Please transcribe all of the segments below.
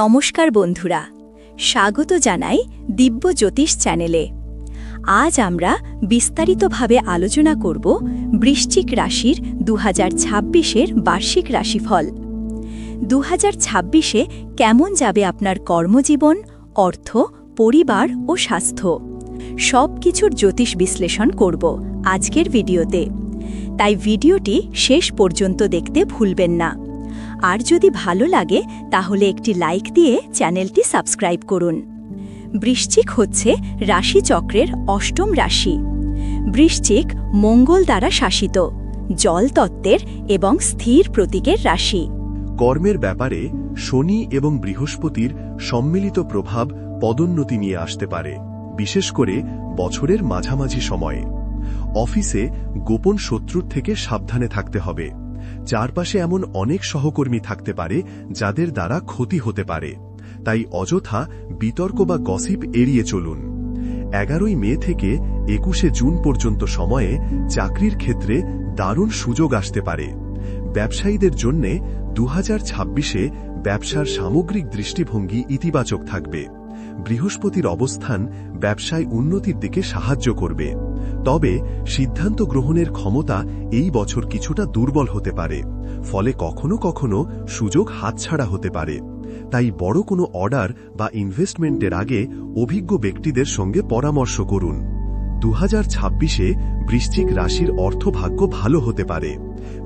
নমস্কার বন্ধুরা, স্বাগত জানাই দিব্য জ্যোতিষ চ্যানেলে। আজ আমরা বিস্তারিতভাবে আলোচনা করব বৃশ্চিক রাশির দু হাজার বার্ষিক রাশিফল। দু হাজার কেমন যাবে আপনার কর্মজীবন, অর্থ, পরিবার ও স্বাস্থ্য? সব কিছুর জ্যোতিষ বিশ্লেষণ করব আজকের ভিডিওতে। তাই ভিডিওটি শেষ পর্যন্ত দেখতে ভুলবেন না। আর যদি ভালো লাগে, তাহলে একটি লাইক দিয়ে চ্যানেলটি সাবস্ক্রাইব করুন। বৃশ্চিক হচ্ছে রাশিচক্রের অষ্টম রাশি। বৃশ্চিক মঙ্গল দ্বারা শাসিত, জল তত্ত্বের এবং স্থির প্রতীকের রাশি। কর্মের ব্যাপারে শনি এবং বৃহস্পতির সম্মিলিত প্রভাব পদোন্নতি নিয়ে আসতে পারে, বিশেষ করে বছরের মাঝামাঝি সময়ে। অফিসে গোপন শত্রুর থেকে সাবধানে থাকতে হবে। চারপাশে এমন অনেক সহকর্মী থাকতে পারে যাদের দ্বারা ক্ষতি হতে পারে। তাই অযথা বিতর্ক বা গসিপ এড়িয়ে চলুন। এগারোই মে থেকে একুশে জুন পর্যন্ত সময়ে চাকরির ক্ষেত্রে দারুণ সুযোগ আসতে পারে। ব্যবসায়ীদের জন্যে দু হাজার ছাব্বিশে ব্যবসার সামগ্রিক দৃষ্টিভঙ্গি ইতিবাচক থাকবে। বৃহস্পতির অবস্থান ব্যবসায় উন্নতির দিকে সাহায্য করবে। তবে সিদ্ধান্ত গ্রহণের ক্ষমতা এই বছর কিছুটা দুর্বল হতে পারে, ফলে কখনো কখনো সুযোগ হাতছাড়া হতে পারে। তাই বড় কোনো অর্ডার বা ইনভেস্টমেন্টের আগে অভিজ্ঞ ব্যক্তিদের সঙ্গে পরামর্শ করুন। দু হাজার ছাব্বিশে বৃশ্চিক রাশির অর্থভাগ্য ভালো হতে পারে।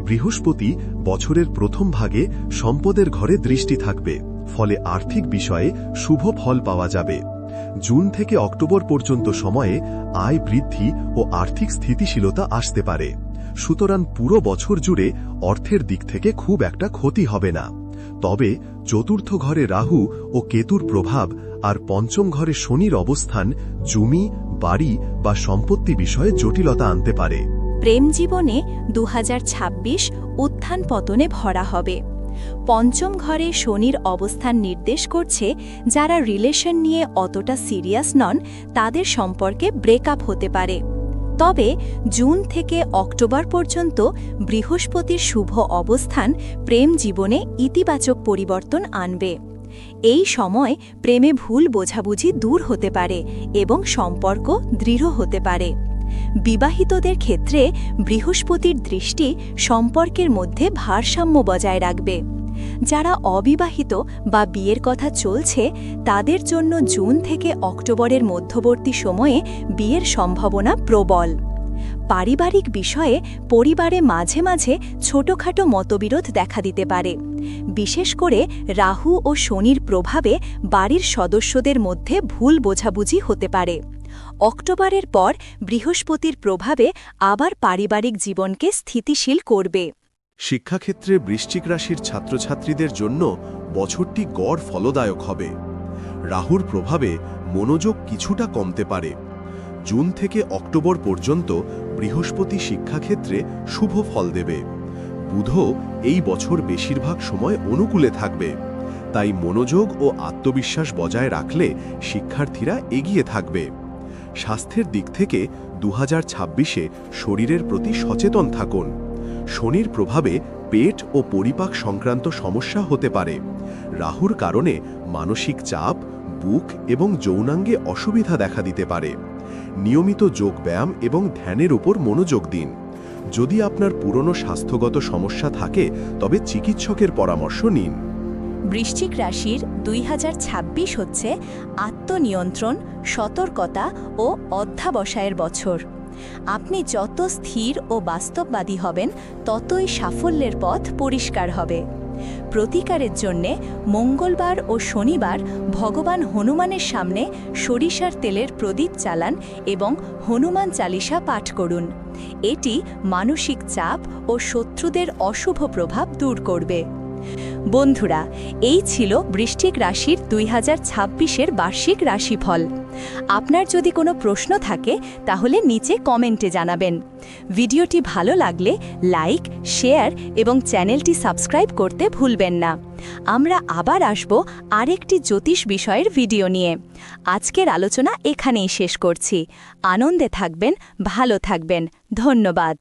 বৃহস্পতি বছরের প্রথম ভাগে সম্পদের ঘরে দৃষ্টি থাকবে, ফলে আর্থিক বিষয়ে শুভ ফল পাওয়া যাবে। জুন থেকে অক্টোবর পর্যন্ত সময়ে আয় বৃদ্ধি ও আর্থিক স্থিতিশীলতা আসতে পারে। সুতরাং পুরো বছর জুড়ে অর্থের দিক থেকে খুব একটা ক্ষতি হবে না। তবে চতুর্থ ঘরে রাহু ও কেতুর প্রভাব আর পঞ্চম ঘরে শনির অবস্থান জমি, বাড়ি বা সম্পত্তি বিষয়ে জটিলতা আনতে পারে। প্রেম জীবনে দু উত্থান পতনে ভরা হবে। পঞ্চম ঘরে শনির অবস্থান নির্দেশ করছে যারা রিলেশন নিয়ে অতটা সিরিয়াস নন, তাদের সম্পর্কে ব্রেকআপ হতে পারে। তবে জুন থেকে অক্টোবর পর্যন্ত বৃহস্পতির শুভ অবস্থান প্রেম জীবনে ইতিবাচক পরিবর্তন আনবে। এই সময় প্রেমে ভুল বোঝাবুঝি দূর হতে পারে এবং সম্পর্ক দৃঢ় হতে পারে। বিবাহিতদের ক্ষেত্রে বৃহস্পতির দৃষ্টি সম্পর্কের মধ্যে ভারসাম্য বজায় রাখবে। যারা অবিবাহিত বা বিয়ের কথা চলছে, তাদের জন্য জুন থেকে অক্টোবরের মধ্যবর্তী সময়ে বিয়ের সম্ভাবনা প্রবল। পারিবারিক বিষয়ে পরিবারে মাঝে মাঝে ছোটখাটো মতবিরোধ দেখা দিতে পারে। বিশেষ করে রাহু ও শনির প্রভাবে বাড়ির সদস্যদের মধ্যে ভুল বোঝাবুঝি হতে পারে। অক্টোবরের পর বৃহস্পতির প্রভাবে আবার পারিবারিক জীবনকে স্থিতিশীল করবে। শিক্ষাক্ষেত্রে বৃশ্চিক রাশির ছাত্রছাত্রীদের জন্য বছরটি গড় ফলদায়ক হবে। রাহুর প্রভাবে মনোযোগ কিছুটা কমতে পারে। জুন থেকে অক্টোবর পর্যন্ত বৃহস্পতি শিক্ষাক্ষেত্রে শুভ ফল দেবে। বুধ এই বছর বেশিরভাগ সময় অনুকূলে থাকবে। তাই মনোযোগ ও আত্মবিশ্বাস বজায় রাখলে শিক্ষার্থীরা এগিয়ে থাকবে। স্বাস্থ্যের দিক থেকে দু হাজার শরীরের প্রতি সচেতন থাকুন। শনির প্রভাবে পেট ও পরিপাক সংক্রান্ত সমস্যা হতে পারে। রাহুর কারণে মানসিক চাপ, বুক এবং যৌনাঙ্গে অসুবিধা দেখা দিতে পারে। নিয়মিত যোগব্যায়াম এবং ধ্যানের উপর মনোযোগ দিন। যদি আপনার পুরনো স্বাস্থ্যগত সমস্যা থাকে, তবে চিকিৎসকের পরামর্শ নিন। বৃশ্চিক রাশির দুই হাজার ছাব্বিশ হচ্ছে আত্মনিয়ন্ত্রণ, সতর্কতা ও অধ্যাবসায়ের বছর। আপনি যত স্থির ও বাস্তববাদী হবেন, ততই সাফল্যের পথ পরিষ্কার হবে। প্রতিকারের জন্যে মঙ্গলবার ও শনিবার ভগবান হনুমানের সামনে সরিষার তেলের প্রদীপ চালান এবং হনুমান চালিসা পাঠ করুন। এটি মানসিক চাপ ও শত্রুদের অশুভ প্রভাব দূর করবে। বন্ধুরা, এই ছিল বৃষ্টিক রাশির দুই হাজার ছাব্বিশের বার্ষিক রাশিফল। আপনার যদি কোনো প্রশ্ন থাকে, তাহলে নিচে কমেন্টে জানাবেন। ভিডিওটি ভালো লাগলে লাইক, শেয়ার এবং চ্যানেলটি সাবস্ক্রাইব করতে ভুলবেন না। আমরা আবার আসব আরেকটি জ্যোতিষ বিষয়ের ভিডিও নিয়ে। আজকের আলোচনা এখানেই শেষ করছি। আনন্দে থাকবেন, ভালো থাকবেন। ধন্যবাদ।